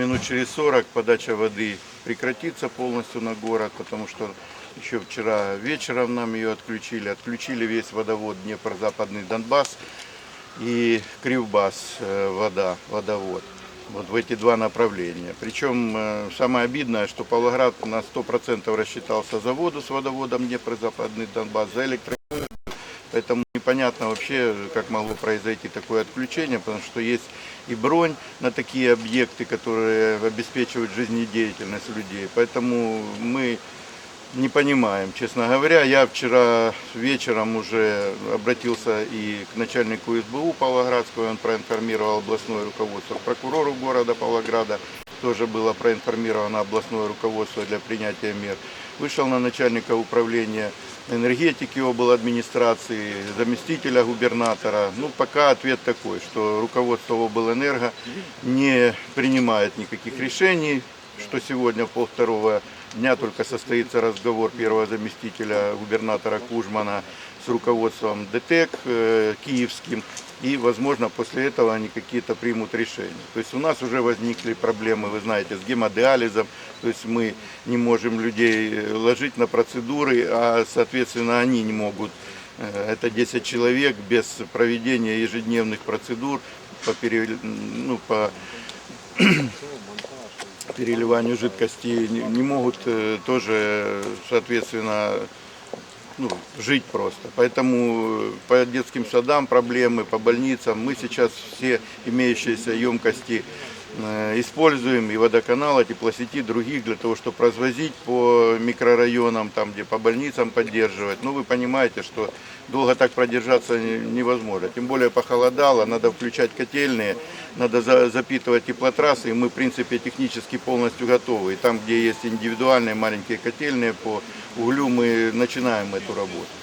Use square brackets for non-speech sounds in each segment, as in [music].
минут через 40 подача воды прекратится полностью на город, потому что еще вчера вечером нам ее отключили. Отключили весь водовод Днепр-Западный Донбасс и Кривбас э, вода, водовод. Вот в эти два направления. Причем э, самое обидное, что Павлоград на 100% рассчитался за воду с водоводом Днепр-Западный Донбасс, за электроэнергию. Поэтому непонятно вообще, как могло произойти такое отключение, потому что есть и бронь на такие объекты, которые обеспечивают жизнедеятельность людей. Поэтому мы не понимаем, честно говоря. Я вчера вечером уже обратился и к начальнику СБУ Павлоградского, он проинформировал областное руководство, прокурору города Павлограда, тоже было проинформировано областное руководство для принятия мер. Вышел на начальника управления энергетики обл. администрации, заместителя губернатора. Ну, пока ответ такой, что руководство облэнерго не принимает никаких решений, что сегодня пол второго дня только состоится разговор первого заместителя губернатора Кужмана с руководством ДТЭК э, киевским. И, возможно, после этого они какие-то примут решения. То есть у нас уже возникли проблемы, вы знаете, с гемодиализом. То есть мы не можем людей э, ложить на процедуры, а, соответственно, они не могут. Э, Это 10 человек без проведения ежедневных процедур по, пере- ну, по [clears throat] переливанию жидкости не, не могут тоже, соответственно, ну, жить просто. Поэтому по детским садам проблемы, по больницам мы сейчас все имеющиеся емкости э, используем и водоканала, теплосети, других для того, чтобы развозить по микрорайонам, там где по больницам поддерживать. Ну вы понимаете, что долго так продержаться не- невозможно. Тем более похолодало, надо включать котельные, надо за- запитывать теплотрассы, и мы в принципе технически полностью готовы. И там, где есть индивидуальные маленькие котельные по углю, мы начинаем эту работу.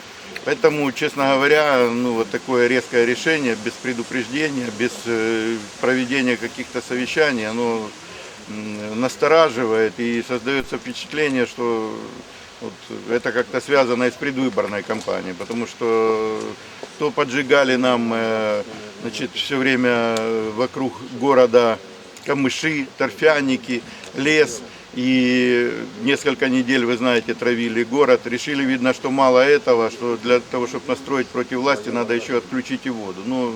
Поэтому, честно говоря, ну, вот такое резкое решение, без предупреждения, без э, проведения каких-то совещаний, оно настораживает и создается впечатление, что вот это как-то связано и с предвыборной кампанией, потому что то поджигали нам э, значит, все время вокруг города камыши, торфяники, лес. И несколько недель, вы знаете, травили город. Решили, видно, что мало этого, что для того, чтобы настроить против власти, надо еще отключить и воду. Ну,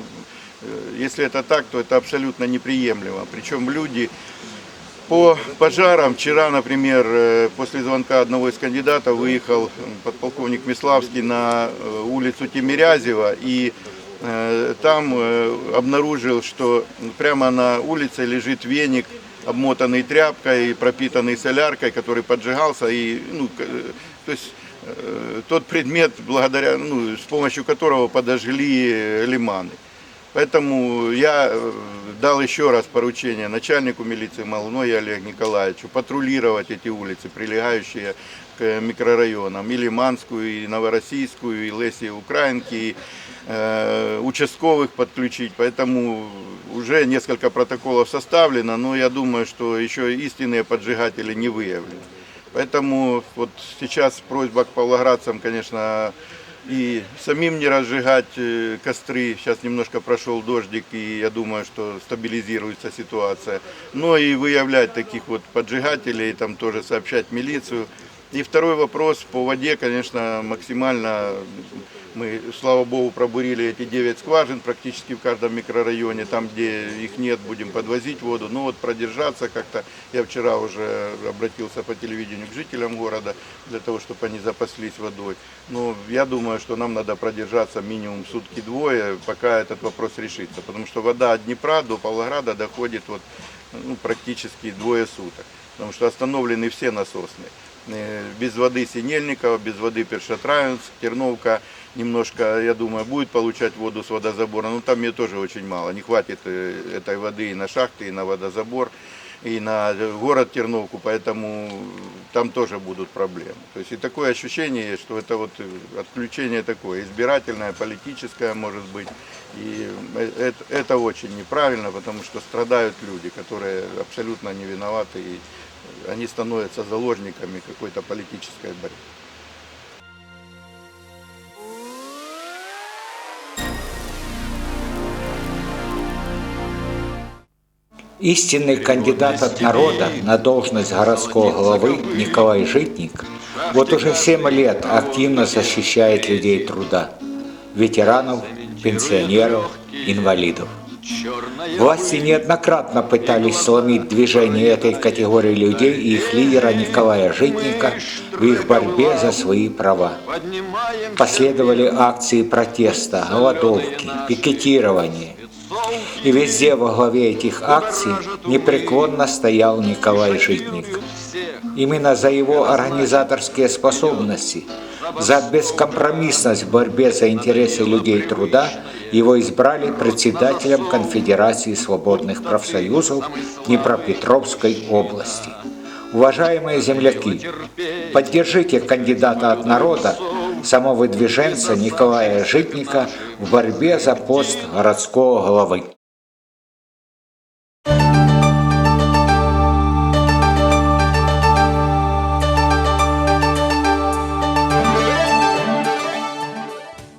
э, если это так, то это абсолютно неприемлемо. Причем люди по пожарам, вчера, например, э, после звонка одного из кандидатов выехал подполковник Миславский на э, улицу Тимирязева и там обнаружил, что прямо на улице лежит веник, обмотанный тряпкой, пропитанный соляркой, который поджигался. И, ну, э, то есть э, тот предмет, благодаря, ну, с помощью которого подожгли э, лиманы. Поэтому я дал еще раз поручение начальнику милиции Малуной Олегу Николаевичу патрулировать эти улицы, прилегающие к микрорайонам, и Лиманскую, и Новороссийскую, и Лесию Украинки, и участковых подключить. Поэтому уже несколько протоколов составлено, но я думаю, что еще истинные поджигатели не выявлены. Поэтому вот сейчас просьба к павлоградцам, конечно, и самим не разжигать э, костры. Сейчас немножко прошел дождик, и я думаю, что стабилизируется ситуация. Но и выявлять таких вот поджигателей, там тоже сообщать милицию. И второй вопрос по воде, конечно, максимально мы, слава богу, пробурили эти 9 скважин практически в каждом микрорайоне. Там, где их нет, будем подвозить воду. Но вот продержаться как-то, я вчера уже обратился по телевидению к жителям города, для того, чтобы они запаслись водой. Но я думаю, что нам надо продержаться минимум сутки-двое, пока этот вопрос решится. Потому что вода от Днепра до Павлограда доходит вот, ну, практически двое суток. Потому что остановлены все насосные. Э, Без воды Синельникова, без воды Першотравенск, Терновка немножко, я думаю, будет получать воду с водозабора, но там ее тоже очень мало. Не хватит э, этой воды и на шахты, и на водозабор, и на э, город Терновку, поэтому там тоже будут проблемы. То есть и такое ощущение, что это вот отключение такое, избирательное, политическое может быть. И это, это очень неправильно, потому что страдают люди, которые абсолютно не виноваты, и они становятся заложниками какой-то политической борьбы. Истинный кандидат от народа на должность городского главы Николай Житник вот уже 7 лет активно защищает людей труда, ветеранов, пенсионеров, инвалидов. Власти неоднократно пытались сломить движение этой категории людей и их лидера Николая Житника в их борьбе за свои права. Последовали акции протеста, голодовки, пикетирования. И везде во главе этих акций непреклонно стоял Николай Житник. Именно за его организаторские способности, за бескомпромиссность в борьбе за интересы людей труда его избрали председателем Конфедерации свободных профсоюзов Днепропетровской области. Уважаемые земляки, поддержите кандидата от народа, самовыдвиженца Николая Житника в борьбе за пост городского главы.